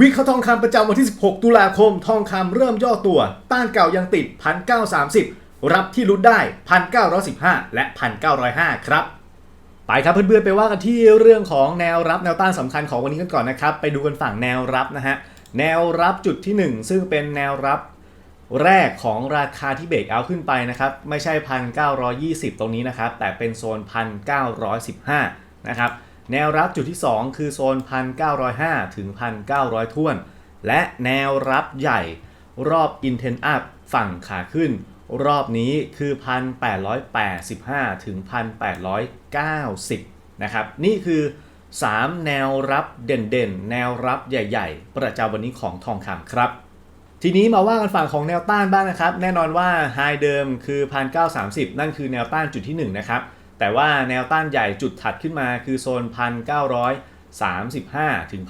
วิเคราะห์ทองคำประจำวันที่ 16 ตุลาคม ทองคำเริ่มย่อตัว ต้านเก่ายังติด 1,930 รับที่ลุ้นได้ 1,915 และ 1,905 ครับ ไปครับเพื่อนๆ ไปว่ากันที่เรื่องของแนวรับแนวต้านสำคัญของวันนี้กันก่อนนะครับ ไปดูกันฝั่งแนวรับนะฮะ แนวรับจุดที่ 1 ซึ่งเป็นแนวรับแรกของราคาที่เบรกเอาขึ้นไปนะครับ ไม่ใช่ 1,920 ตรงนี้นะครับ แต่เป็นโซน 1,915 นะครับ แนวรับจุดที่ 2 คือโซน 1,905 ถึง 1,900 ท่วน และแนวรับใหญ่รอบ Intent Up ฝั่งขาขึ้น รอบนี้คือ 1,885 ถึง 1,890 นะครับ นี่คือ 3 แนวรับเด่นๆ แนวรับใหญ่ๆ ประจำวันนี้ของทองคำครับ ทีนี้มาว่ากันฝั่งของแนวต้านบ้างนะครับ แน่นอนว่าไฮเดิมคือ 1,930 นั่นคือแนวต้านจุดที่ 1 นะครับ แต่ว่าแนวต้านใหญ่จุดถัดขึ้นมาคือโซน 1,935 ถึง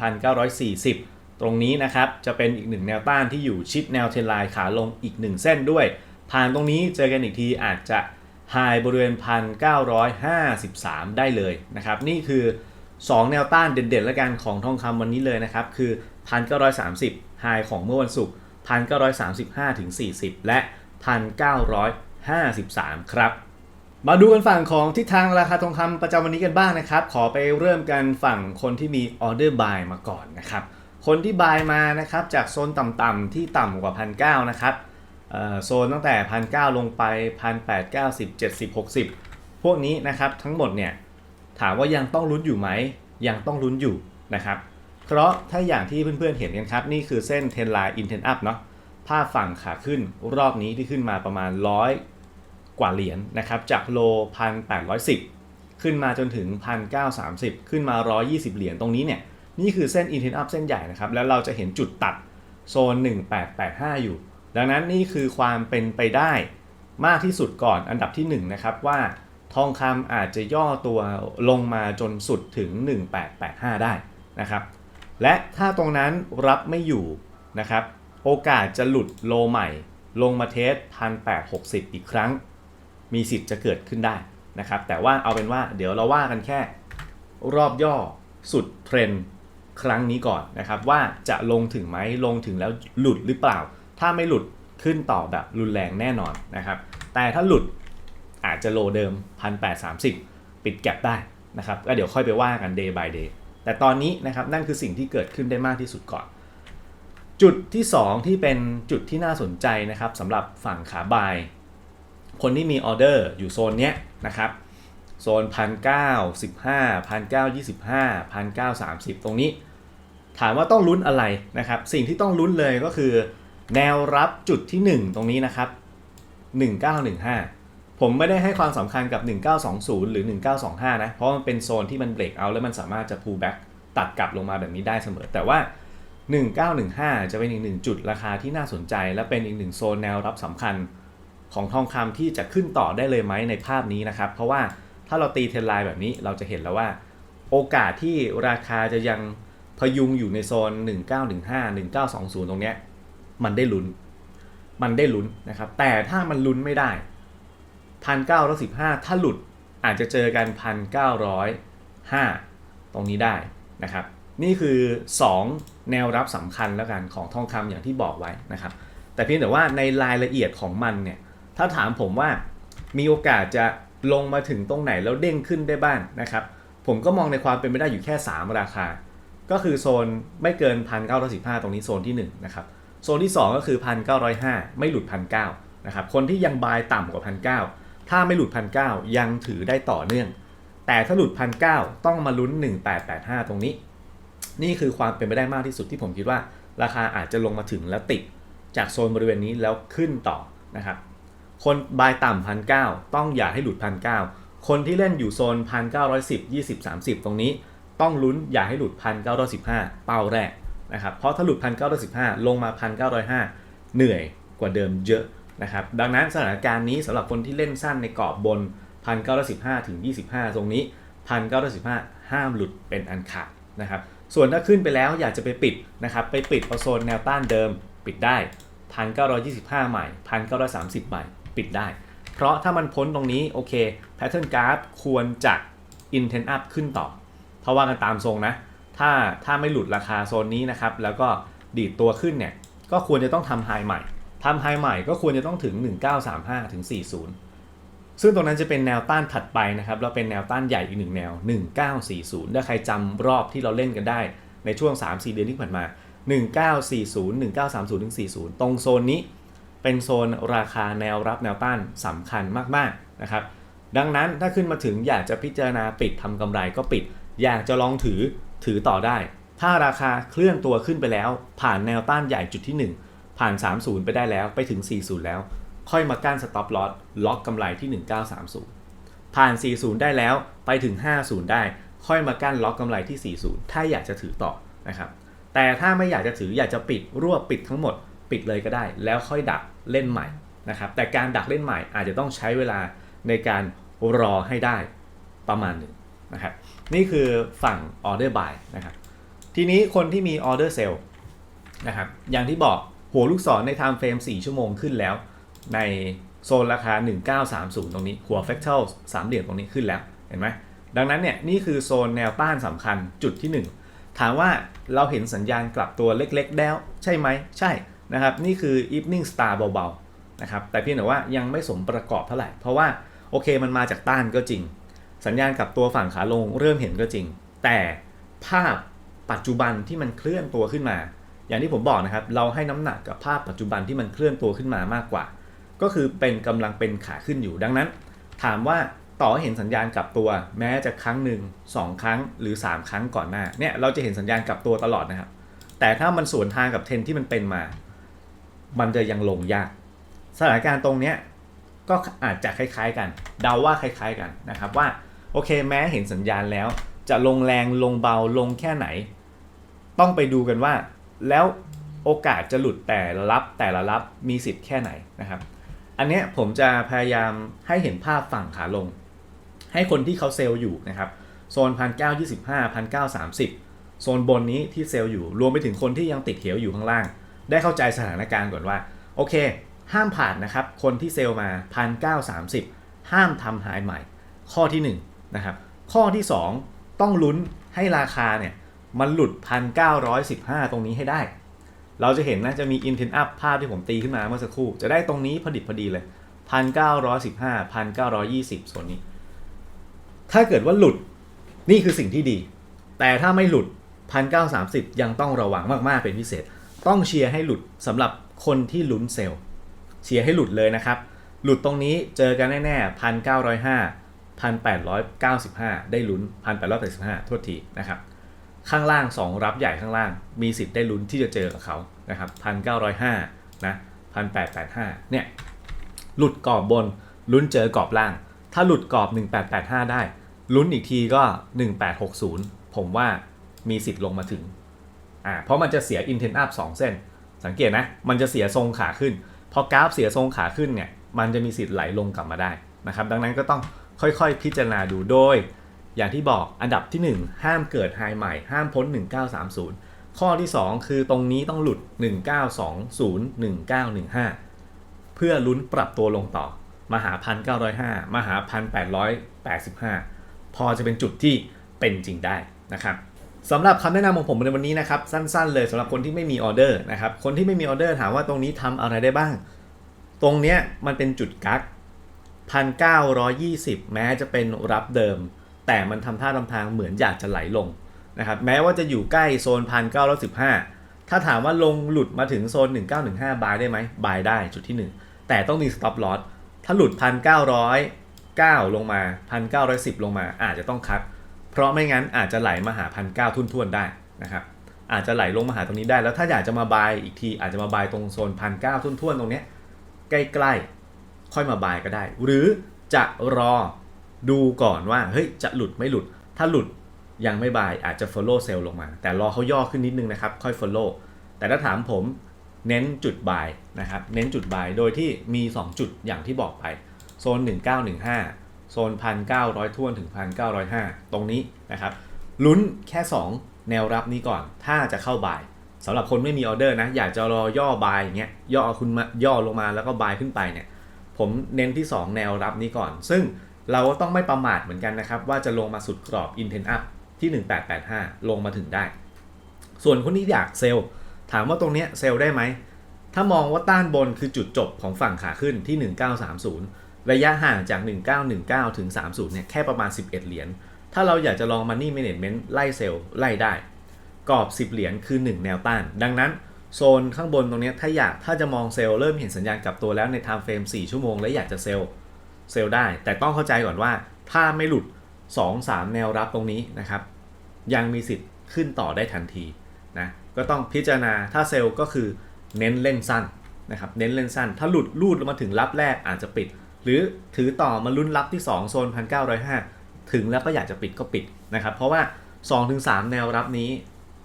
1,940 ตรงนี้นะครับ จะเป็นอีกหนึ่งแนวต้านที่อยู่ชิดแนวเทรนไลน์ขาลงอีก 1 เส้นด้วย ผ่านตรงนี้เจอกันอีกทีอาจจะไฮบริเวณ 1,953 ได้เลยนะครับ นี่คือ 2 แนวต้านเด่นๆ แล้วกันของทองคำวันนี้เลยนะครับ คือ 1,930ไฮของเมื่อวันศุกร์1,935 ถึง 40 และ 1,953 ครับ มาดูกันฝั่งของทิศทางราคาทองคำประจำวันนี้กันบ้างนะครับ ขอไปเริ่มกันฝั่งคนที่มีออเดอร์บายมาก่อนนะครับ คนที่บายมานะครับจากโซนต่ำๆที่ต่ำกว่า1,900นะครับโซนตั้งแต่1,900ลงไป1,890 70 60พวกนี้นะครับทั้งหมดเนี่ยถามว่ายังต้องลุ้นอยู่ไหมยังต้องลุ้นอยู่นะครับ เพราะถ้าอย่างที่เพื่อนๆเห็นกันครับ นี่คือเส้นเทนไลน์อินเทนอัพเนาะภาพฝั่งขาขึ้นรอบนี้ที่ขึ้นมาประมาณ100 กว่าเหรียญนะครับจากโล 1,810 ขึ้นมาจนถึง 1,930 ขึ้นมา 120 เหรียญตรงนี้เนี่ยนี่คือเส้นอินเทนอัพเส้นใหญ่นะครับแล้วเราจะเห็นจุดตัดโซน 1885 อยู่ ดังนั้นนี่คือความเป็นไปได้มากที่สุดก่อนอันดับที่ 1 นะครับว่าทองคำอาจจะย่อตัวลงมาจนสุดถึง 1885 ได้นะครับและถ้าตรงนั้นรับไม่อยู่นะครับโอกาสจะหลุดโลใหม่ ลงมาเทส 1860 อีกครั้ง มีสิทธิ์จะเกิดขึ้นได้นะครับ แต่ว่าเอาเป็นว่าเดี๋ยวเราว่ากันแค่รอบย่อสุดเทรนด์ครั้งนี้ก่อนนะครับ ว่าจะลงถึงไหมลงถึงแล้วหลุดหรือเปล่า ถ้าไม่หลุดขึ้นต่อแบบรุนแรงแน่นอนนะครับ แต่ถ้าหลุดอาจจะโลเดิม 1830 ปิดแก็บได้นะครับก็เดี๋ยวค่อยไปว่ากัน day by day แต่ตอนนี้นะครับนั่นคือสิ่งที่เกิดขึ้นได้มากที่สุดก่อน จุดที่ 2 ที่เป็นจุดที่น่าสนใจนะครับสำหรับฝั่งขาบาย คนที่มีออเดอร์อยู่โซนเนี้ยนะครับโซน1,915 1,925 1,930ตรงนี้ ถามว่าต้องลุ้นอะไรนะครับ สิ่งที่ต้องลุ้นเลยก็คือ แนวรับจุดที่ 1 ตรงนี้นะครับ 1915 ผมไม่ได้ให้ความสำคัญกับ 1920 หรือ 1925 นะ เพราะมันเป็นโซนที่มันเบรกเอาแล้วมันสามารถจะ pull back ตัดกลับลงมาแบบนี้ได้เสมอ แต่ว่า 1915 จะเป็นอีกหนึ่งจุดราคาที่น่าสนใจ และเป็นอีกหนึ่งโซนแนวรับสำคัญ ของทองคำที่จะขึ้นต่อได้เลยไหมในภาพนี้นะครับ เพราะว่าถ้าเราตีเทรนไลน์แบบนี้เราจะเห็นแล้วว่า โอกาสที่ราคาจะยังพยุงอยู่ในโซน 1915 1920 ตรงเนี้ยมันได้ลุ้น มันได้ลุ้นนะครับ แต่ถ้ามันลุ้นไม่ได้1,915ถ้าหลุดอาจจะเจอกัน1,905ตรงนี้ได้นะครับ นี่คือ 2 แนวรับสำคัญแล้วกันของทองคำอย่างที่บอกไว้นะครับ แต่เพียงแต่ว่าในรายละเอียดของมันเนี่ย ถ้าถามผมว่ามีโอกาสจะลงมาถึงตรงไหนแล้วเด้งขึ้นได้บ้างนะครับ ผมก็มองในความเป็นไปได้อยู่แค่ 3 ราคา ก็คือโซนไม่เกิน 1,915 ตรงนี้โซนที่ 1 นะครับ โซนที่ 2 ก็คือ 1,905 ไม่หลุด 1,900นะครับ คนที่ยังบายต่ำกว่า 1,900 ถ้าไม่หลุด 1,900 ยังถือได้ต่อเนื่อง แต่ถ้าหลุด 1,900 ต้องมาลุ้น 1885 ตรงนี้ นี่คือความเป็นไปได้มากที่สุดที่ผมคิดว่า ราคาอาจจะลงมาถึงแล้วติดจากโซนบริเวณนี้แล้วขึ้นต่อนะครับ คนบายต่ำพันเต้องอย่าให้หลุดพันเคนที่เล่นอยู่โซนพันเก้าร้อยสิบยี่สิบสามสิบตรงนี้ ต้องลุ้นอย่าให้หลุดพันเก้าร้อยสิบห้าเป้าแรกนะครับเพราะถ้าหลุดพันเก้าร้อยสิบห้าลงมาพันเก้าร้อยห้าเหนื่อยกว่าเดิมเยอะนะครับดังนั้นสถานการณ์นี้สำหรับคนที่เล่นสั้นในกรอบบนพันเก้าร้อยสิบห้าถึงยี่สิบห้าตรงนี้พันเก้าร้อยสิบห้าห้ามหลุดเป็นอันขาดนะครับส่วนถ้าขึ้นไปแล้วอยากจะไปปิดนะครับไปปิดเอาโซนแนวต้านเดิมปิดได้1,925ใหม่1,930ใหม่ ปิดได้ เพราะถ้ามันพ้นตรงนี้โอเคแพทเทิร์นกราฟควรจะ intent up ขึ้นต่อ เพราะว่ากันตามทรงนะ ถ้าถ้าไม่หลุดราคาโซนนี้นะครับ แล้วก็ดีดตัวขึ้นเนี่ย ก็ควรจะต้องทำไฮใหม่ทำไฮใหม่ก็ควรจะต้องถึง 1935ถึง40 ซึ่งตรงนั้นจะเป็นแนวต้านถัดไปนะครับแล้วเป็นแนวต้านใหญ่อีกหนึ่งแนว 1940 ถ้าใครจำรอบที่เราเล่นกันได้ในช่วง 3-4 เดือนที่ผ่านมา 1940 1930ถึง40 ตรงโซนนี้ เป็นโซนราคาแนวรับแนวต้านสำคัญมากๆนะครับ ดังนั้นถ้าขึ้นมาถึงอยากจะพิจารณาปิดทำกำไรก็ปิด อยากจะลองถือถือต่อได้ ถ้าราคาเคลื่อนตัวขึ้นไปแล้ว ผ่านแนวต้านใหญ่จุดที่ 1 ผ่าน 30 ไปได้แล้วไปถึง 40 แล้ว ค่อยมากั้นสต็อปลอสล็อกกำไรที่ 1930 ผ่าน 40 ได้แล้วไปถึง 50 ได้ ค่อยมากั้นล็อกกำไรที่ 40 ถ้าอยากจะถือต่อนะครับแต่ถ้าไม่อยากจะถืออยากจะปิดรวบปิดทั้งหมด ปิดเลยก็ได้ แล้วค่อยดักเล่นใหม่นะครับแต่การดักเล่นใหม่อาจจะต้องใช้เวลาในการรอให้ได้ประมาณหนึ่งนะครับนี่คือฝั่งออเดอร์บายนะครับทีนี้คนที่มีออเดอร์เซลนะครับอย่างที่บอกหัวลูกศรใน time frame 4 ชั่วโมงขึ้นแล้ว ในโซนราคา 1930 ตรงนี้ หัว fractal สามเหลี่ยมตรงนี้ขึ้นแล้วเห็นไหมดังนั้นเนี่ยนี่คือโซนแนวต้านสำคัญจุดที่ 1 ถามว่าเราเห็นสัญญาณกลับตัวเล็กๆแล้วใช่ไหมใช่ นะครับนี่คือ evening star เบาๆนะครับแต่เพียงแต่ว่ายังไม่สมประกอบเท่าไหร่ เพราะว่าโอเคมันมาจากต้านก็จริง สัญญาณกลับตัวฝั่งขาลงเริ่มเห็นก็จริง แต่ภาพปัจจุบันที่มันเคลื่อนตัวขึ้นมา อย่างที่ผมบอกนะครับเราให้น้ำหนักกับภาพปัจจุบันที่มันเคลื่อนตัวขึ้นมามากกว่า ก็คือเป็นกำลังเป็นขาขึ้นอยู่ดังนั้น ถามว่าต่อเห็นสัญญาณกลับตัว แม้จะครั้งหนึ่งสองครั้งหรือ 3 ครั้งก่อนหน้าเนี่ยเราจะเห็นสัญญาณกลับตัวตลอดนะครับแต่ถ้ามันสวนทางกับเทรนที่มันเป็นมา มันจะยังลงยาก สถานการณ์ตรงเนี้ยก็อาจจะคล้ายๆกัน เดาว่าคล้ายๆกันนะครับว่าโอเคแม้เห็นสัญญาณแล้ว จะลงแรงลงเบาลงแค่ไหน ต้องไปดูกันว่า แล้วโอกาสจะหลุดแต่ละรับแต่ละรับมีสิทธิ์แค่ไหนนะครับ อันเนี้ยผมจะพยายามให้เห็นภาพฝั่งขาลง ให้คนที่เขาเซลล์อยู่นะครับโซนพันเก้ายี่สิบห้าพันเก้าสามสิบโซนบนนี้ที่เซลล์อยู่รวมไปถึงคนที่ยังติดเหวอยู่ข้างล่าง ได้เข้าใจสถานการณ์ก่อนว่า โอเค ห้ามผ่านนะครับ คนที่เซลล์มาพันเก้าสามสิบห้ามทำหายใหม่ ข้อที่1นงนะครับ ข้อที่ 2 ต้องลุ้นให้ราคาเนี่ย มันหลุด 1,915 ตรงนี้ให้ได้ เราจะเห็นนะ จะมี intent up ภาพที่ผมตีขึ้นมาเมื่อสักครู่ จะได้ตรงนี้พอดิบพอดีเลย 1,915 1,920 ส่วนนี้ ถ้าเกิดว่าหลุดนี่คือสิ่งที่ดี แต่ถ้าไม่หลุด 1,930 ยังต้องระวังมาก ๆ เป็นพิเศษ ต้องเชียร์ให้หลุดสำหรับคนที่ลุ้นเซลล์เชียร์ให้หลุดเลยนะครับ หลุดตรงนี้เจอกันแน่ๆพันเก้าร้อยห้าพันแปดร้อยเก้าสิบห้าได้ลุ้นพันแปดร้อยแปดสิบห้าโทษทีนะครับ ข้างล่าง2รับใหญ่ข้างล่าง มีสิทธิ์ได้ลุ้นที่จะเจอกับเขานะครับพันเก้าร้อยห้านะพันแปดแปดห้าเนี่ยหลุดกรอบบนลุ้นเจอกรอบล่าง ถ้าหลุดกรอบ 1885 ได้ ลุ้นอีกทีก็ 1860 ผมว่ามีสิทธิ์ลงมาถึง อ่าเพราะมันจะเสีย intent up 2 เส้น สังเกตนะ มันจะเสียทรงขาขึ้น พอกราฟเสียทรงขาขึ้นเนี่ย มันจะมีสิทธิ์ไหลลงกลับมาได้นะครับ ดังนั้นก็ต้องค่อยๆ พิจารณาดูโดย อย่างที่บอกอันดับที่ 1 ห้ามเกิดไฮใหม่ ห้ามพ้น 1930 ข้อที่ 2 คือตรงนี้ต้องหลุด 1920 1915 เพื่อลุ้นปรับตัวลงต่อมาหา 1,905มาหา 1,885 พอจะเป็นจุดที่เป็นจริงได้นะครับ สำหรับคำแนะนำของผมในวันนี้นะครับสั้น ๆ เลยสำหรับคนที่ไม่มีออเดอร์นะครับคนที่ไม่มีออเดอร์ถามว่าตรงนี้ทำอะไรได้บ้าง ตรงเนี้ยมันเป็นจุดกัก1,920 แม้จะเป็นรับเดิม แต่มันทำท่าทำทางเหมือนอยากจะไหลลงนะครับแม้ว่าจะอยู่ใกล้โซน 1,915 ถ้าถามว่าลงหลุดมาถึงโซน 1915 บายได้ไหมบายได้จุดที่ 1 แต่ต้องมี stop loss ถ้าหลุด 1,909 ลงมา 1,910 ลงมาอาจจะต้องคัด เพราะไม่งั้นอาจจะไหลมาหา1,900ทุ่นๆได้นะครับอาจจะไหลลงมาหาตรงนี้ได้ แล้วถ้าอยากจะมาบายอีกทีอาจจะมาบายตรงโซน1,900ทุ่นๆตรงเนี้ยใกล้ๆ ค่อยมาบายก็ได้ หรือจะรอดูก่อนว่าเฮ้ยจะหลุดไม่หลุด ถ้าหลุดยังไม่บายอาจจะ follow sell ลงมา แต่รอเขาย่อขึ้นนิดนึงนะครับ ค่อย follow แต่ถ้าถามผมเน้นจุดบายนะครับ เน้นจุดบายโดยที่มี 2 จุดอย่างที่บอกไป โซน 1915 ซน 1,900ท่วนถึง 1,905 ตรงนี้นะครับลุ้นแค่ 2 แนวรับนี้ก่อน ถ้าจะเข้าบ่ายสำหรับคนไม่มีออเดอร์นะ อยากจะรอย่อบายอย่างเงี้ยย่อคุณมาย่อลงมาแล้วก็บายขึ้นไปเนี่ยผมเน้นที่ 2 แนวรับนี้ก่อน ซึ่งเราก็ต้องไม่ประมาทเหมือนกันนะครับ ว่าจะลงมาสุดกรอบ intent up ที่ 1885 ลงมาถึงได้ ส่วนคนที่อยากเซลล์ ถามว่าตรงเนี้ยเซลล์ได้ไหม ถ้ามองว่าต้านบนคือจุดจบของฝั่งขาขึ้นที่ 1930 ระยะห่างจาก 1919 ถึง 30 เนี่ย แค่ประมาณ 11 เหรียญ ถ้าเราอยากจะลอง Money Management ไล่เซลล์ไล่ได้ กรอบ 10 เหรียญคือ 1 แนวต้าน ดังนั้นโซนข้างบนตรงนี้ถ้าอยากถ้าจะมองเซลล์เริ่มเห็นสัญญาณกลับตัวแล้วใน time frame 4 ชั่วโมง และอยากจะเซลล์เซลล์ได้ แต่ต้องเข้าใจก่อนว่า ถ้าไม่หลุด 2-3 แนวรับตรงนี้นะครับ ยังมีสิทธิ์ขึ้นต่อได้ทันทีนะก็ต้องพิจารณาถ้าเซลล์ก็คือเน้นเล่นสั้นนะครับเน้นเล่นสั้น ถ้าหลุดลูดมาถึงรับแรกอาจจะปิด หรือถือต่อมาลุ้นรับที่ 2 โซน 1905 ถึงแล้วก็อยากจะปิดก็ปิดนะครับ เพราะว่า 2-3 แนวรับนี้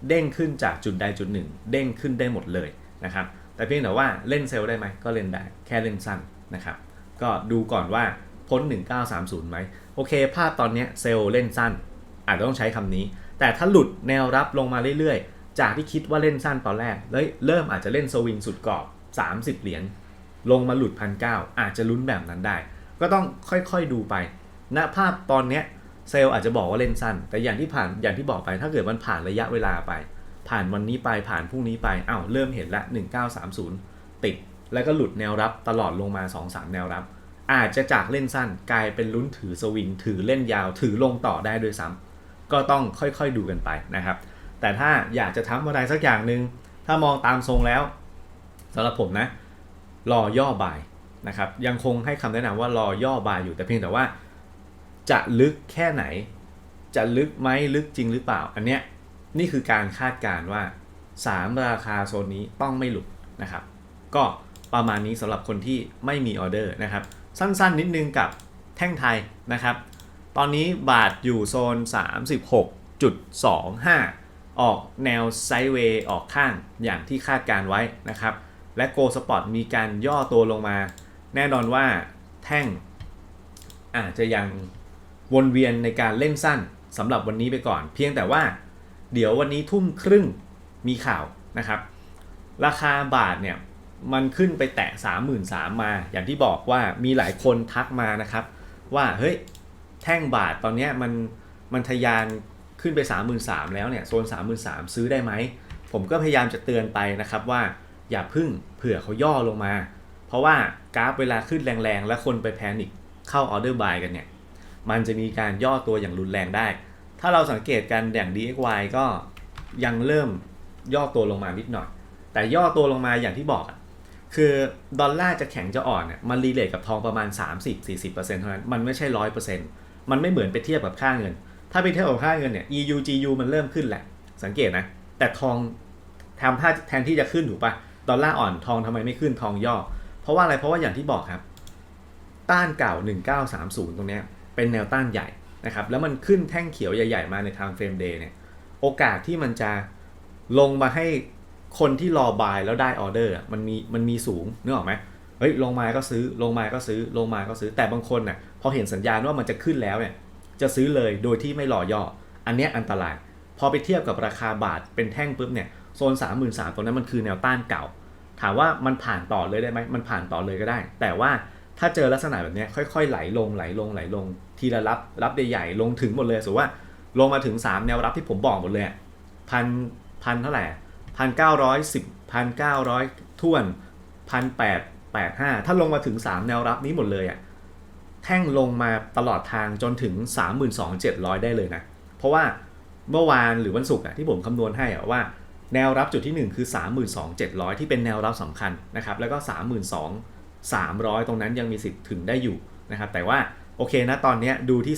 เด้งขึ้นจากจุดใดจุดหนึ่ง เด้งขึ้นได้หมดเลยนะครับ แต่เพียงแต่ว่าเล่นเซลล์ได้ไหมก็เล่นได้ แค่เล่นสั้นนะครับ ก็ดูก่อนว่าพ้น 1930ไหมโอเค ภาพตอนนี้เซลล์เล่นสั้น อาจจะต้องใช้คำนี้ แต่ถ้าหลุดแนวรับลงมาเรื่อยๆ จากที่คิดว่าเล่นสั้นตอนแรก เลยเริ่มอาจจะเล่นสวิงสุดกรอบ 30 เหรียญ ลงมาหลุดพันเอาจจะลุ้นแบบนั้นได้ ก็ต้องค่อยๆดูไปณภาพตอนเนี้ยเซลล์อาจจะบอกว่าเล่นสั้น แต่อย่างที่ผ่านอย่างที่บอกไปถ้าเกิดมันผ่านระยะเวลาไป ผ่านวันนี้ไปผ่านพรุ่งนี้ไปอ้าวเริ่มเห็นละ1930 ติด แล้วก็หลุดแนวรับตลอดลงมา 2-3 แนวรับ อาจจะจากเล่นสั้นกลายเป็นลุ้นถือสวิงถือเล่นยาวถือลงต่อได้ด้วยซ้ำก็ต้องค่อยๆดูกันไปนะครับ แต่ถ้าอยากจะทำอะไรสักอย่างหนึ่งถ้ามองตามทรงแล้วสำหรับผมนะ รอย่อบายนะครับยังคงให้คำแนะนำว่ารอย่อบายอยู่แต่เพียงแต่ว่า จะลึกแค่ไหน จะลึกไหมลึกจริงหรือเปล่า อันเนี้ยนี่คือการคาดการณ์ว่า 3 ราคาโซนนี้ต้องไม่หลุดนะครับ ก็ประมาณนี้สำหรับคนที่ไม่มีออเดอร์นะครับ สั้นๆ นิดนึงกับแท่งไทยนะครับ ตอนนี้บาทอยู่โซน 36.25 ออกแนวไซด์เวย์ออกข้างอย่างที่คาดการไว้นะครับ และโกลสปอร์ตมีการย่อตัวลงมา แน่นอนว่าแท่งอาจจะยังวนเวียนในการเล่นสั้นสำหรับวันนี้ไปก่อน เพียงแต่ว่าเดี๋ยววันนี้ทุ่มครึ่งมีข่าวนะครับ ราคาบาทเนี่ยมันขึ้นไปแตะ 33,000มา อย่างที่บอกว่ามีหลายคนทักมานะครับ ว่าเฮ้ยแท่งบาทตอนนี้มันมันทะยานขึ้นไป 33,000แล้วเนี่ยโซน 33,000 ซื้อได้ไหม ผมก็พยายามจะเตือนไปนะครับว่า อย่าพึ่งเผื่อเขาย่อลงมา เพราะว่ากราฟเวลาขึ้นแรงๆ แล้วคนไปแพนิคเข้าออเดอร์บายกันเนี่ย มันจะมีการย่อตัวอย่างรุนแรงได้ ถ้าเราสังเกตกันอย่าง DXY ก็ยังเริ่มย่อตัวลงมานิดหน่อย แต่ย่อตัวลงมาอย่างที่บอกอะคือดอลลาร์จะแข็งจะอ่อนเนี่ยมันรีเลทกับทองประมาณ 30-40%เท่านั้น มันไม่ใช่ 100%มันไม่เหมือนไปเทียบกับค่าเงิน ถ้าไปเทียบกับค่าเงินเนี่ย EU GU มันเริ่มขึ้นแหละ สังเกตนะ แต่ทองทำท่าแทนที่จะขึ้นถูกปะ ดอลลาร์อ่อนทองทำไมไม่ขึ้นทองย่อ เพราะว่าอะไรเพราะว่าอย่างที่บอกครับ ต้านเก่า 1930 ตรงนี้เป็นแนวต้านใหญ่นะครับแล้วมันขึ้นแท่งเขียวใหญ่ ๆ มาใน time frame day เนี่ยโอกาสที่มันจะลงมาให้คนที่รอบายแล้วได้ออเดอร์มันมีมันมีสูงนึกออกไหมเฮ้ยลงมาก็ซื้อลงมาก็ซื้อลงมาก็ซื้อแต่บางคนน่ะพอเห็นสัญญาณว่ามันจะขึ้นแล้วเนี่ยจะซื้อเลยโดยที่ไม่รอย่อ อันเนี้ยอันตราย พอไปเทียบกับราคาบาทเป็นแท่งปุ๊บเนี่ยโซน 3 3 0 0 0ตรงนั้นมันคือแนวต้านเก่า ถามว่ามันผ่านต่อเลยได้ไหมมันผ่านต่อเลยก็ได้ แต่ว่าถ้าเจอลักษณะแบบนี้ค่อยๆไหลลงไหลลงไหลลง ทีละรับรับใหญ่ๆลงถึงหมดเลยสมมติว่าลงมาถึง 3 แนวรับที่ผมบอกหมดเลยพันพันเท่าไหร่พันเก้าร้อยสิบพันเก้าร้อยท่วนพันแปดแปดห้าถ้าลงมาถึง 3 แนวรับนี้หมดเลยอะแท่งลงมาตลอดทางจนถึง 32,700 ได้เลยนะ เพราะว่า เมื่อวานหรือวันศุกร์ที่ผมคำนวณให้อะว่า แนวรับจุดที่ 1 คือ 32,700 ที่เป็นแนวรับสำคัญนะครับแล้วก็ 32,300 ตรงนั้นยังมีสิทธิ์ถึงได้อยู่นะครับแต่ว่าโอเคนะตอนนี้ดูที่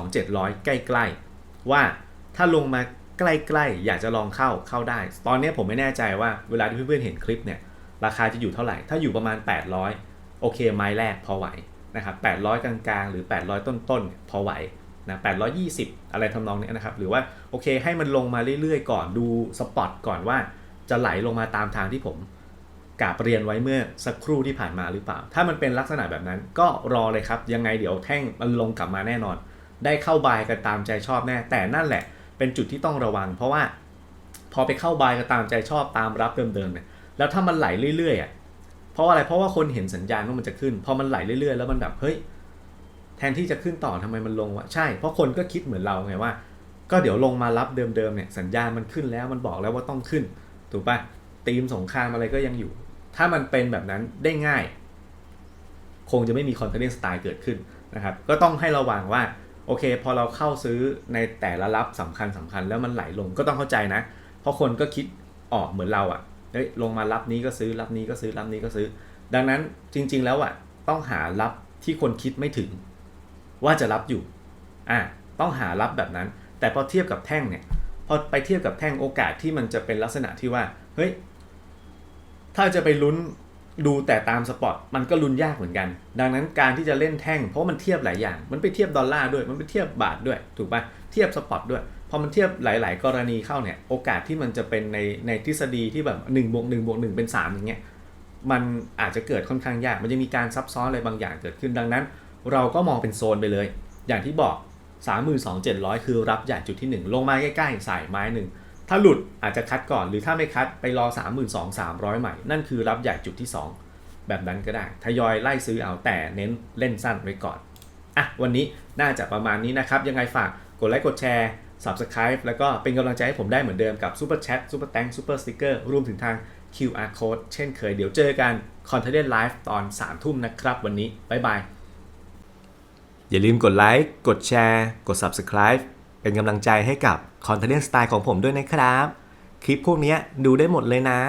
32,700 ใกล้ๆ ว่าถ้าลงมาใกล้ๆ อยากจะลองเข้าเข้าได้ ตอนนี้ผมไม่แน่ใจว่าเวลาที่เพื่อนๆเห็นคลิปเนี่ยราคาจะอยู่เท่าไหร่ ถ้าอยู่ประมาณ 800 โอเคไม้แรกพอไหวนะครับ800 กลางๆ หรือ 800 ต้นๆเนี่ยพอไหว นะ820 อะไรทำนองนี้นะครับ หรือว่าโอเคให้มันลงมาเรื่อยๆ ก่อนดูสปอตก่อนว่าจะไหลลงมาตามทางที่ผมกาบเรียนไว้เมื่อสักครู่ที่ผ่านมาหรือเปล่า ถ้ามันเป็นลักษณะแบบนั้นก็รอเลยครับ ยังไงเดี๋ยวแท่งมันลงกลับมาแน่นอน ได้เข้าบายกันตามใจชอบแน่ แต่นั่นแหละเป็นจุดที่ต้องระวัง เพราะว่าพอไปเข้าบายกันตามใจชอบตามรับเดิมๆเนี่ย แล้วถ้ามันไหลเรื่อยๆอะ เพราะอะไร เพราะว่าคนเห็นสัญญาณว่ามันจะขึ้น พอมันไหลเรื่อยๆ แล้วมันแบบเฮ้ย แทนที่จะขึ้นต่อทำไมมันลงวะใช่ เพราะคนก็คิดเหมือนเราไงว่า ก็เดี๋ยวลงมารับเดิมๆเนี่ยสัญญามันขึ้นแล้วมันบอกแล้วว่าต้องขึ้น ถูกปะตีมสงครามอะไรก็ยังอยู่ ถ้ามันเป็นแบบนั้นได้ง่าย คงจะไม่มีคอนเทนต์สไตล์เกิดขึ้นนะครับ ก็ต้องให้ระวังว่าโอเค พอเราเข้าซื้อในแต่ละรับสำคัญสำคัญแล้วมันไหลลงก็ต้องเข้าใจนะ เพราะคนก็คิดออกเหมือนเราอะ่ะเฮ้ยลงมารับนี้ก็ซื้อรับนี้ก็ซื้อรับนี้ก็ซื้อ ดังนั้นจริง ๆ แล้วอะ่ะต้องหารับที่คนคิดไม่ถึง ว่าจะรับอยู่อะต้องหารับแบบนั้น แต่พอเทียบกับแท่งเนี่ยพอไปเทียบกับแท่งโอกาสที่มันจะเป็นลักษณะที่ว่าเฮ้ยถ้าจะไปลุ้นดูแต่ตามสปอตมันก็ลุ้นยากเหมือนกัน ดังนั้นการที่จะเล่นแท่งเพราะมันเทียบหลายอย่าง มันไปเทียบดอลลาร์ด้วย มันไปเทียบบาทด้วย ถูกปะเทียบสปอตด้วยพอมันเทียบหลาย ๆ กรณีเข้าเนี่ย โอกาสที่มันจะเป็นในในทฤษฎีที่แบบ1บวก1บวก1เป็น 3 อย่างเงี้ย มันอาจจะเกิดค่อนข้างยาก มันจะมีการซับซ้อนอะไรบางอย่างเกิดขึ้น ดังนั้น เราก็มองเป็นโซนไปเลย อย่างที่บอก 32,700 คือรับใหญ่จุดที่ 1 ลงมาใกล้ๆใส่ไม้หนึ่งถ้าหลุดอาจจะคัดก่อนหรือถ้าไม่คัดไปรอ 32,300 ใหม่ นั่นคือรับใหญ่จุดที่ 2 แบบนั้นก็ได้ ทยอยไล่ซื้อเอาแต่เน้นเล่นสั้นไว้ก่อนอะวันนี้น่าจะประมาณนี้นะครับ ยังไงฝากกดไลค์กดแชร์ Subscribe แล้วก็เป็นกำลังใจให้ผมได้เหมือนเดิมกับ Super Chat Super t a n k Super Sticker รวมถึงทาง QR Code เช่นเคยเดี๋ยวเจอกัน Content Live ตอน 3 ทุ่มนะครับ วันนี้ บ๊ายบาย อย่าลืมกดไลค์ กดแชร์ กด Subscribe เป็นกำลังใจให้กับคอนเทนต์สไตล์ของผมด้วยนะครับ คลิปพวกนี้ดูได้หมดเลยนะ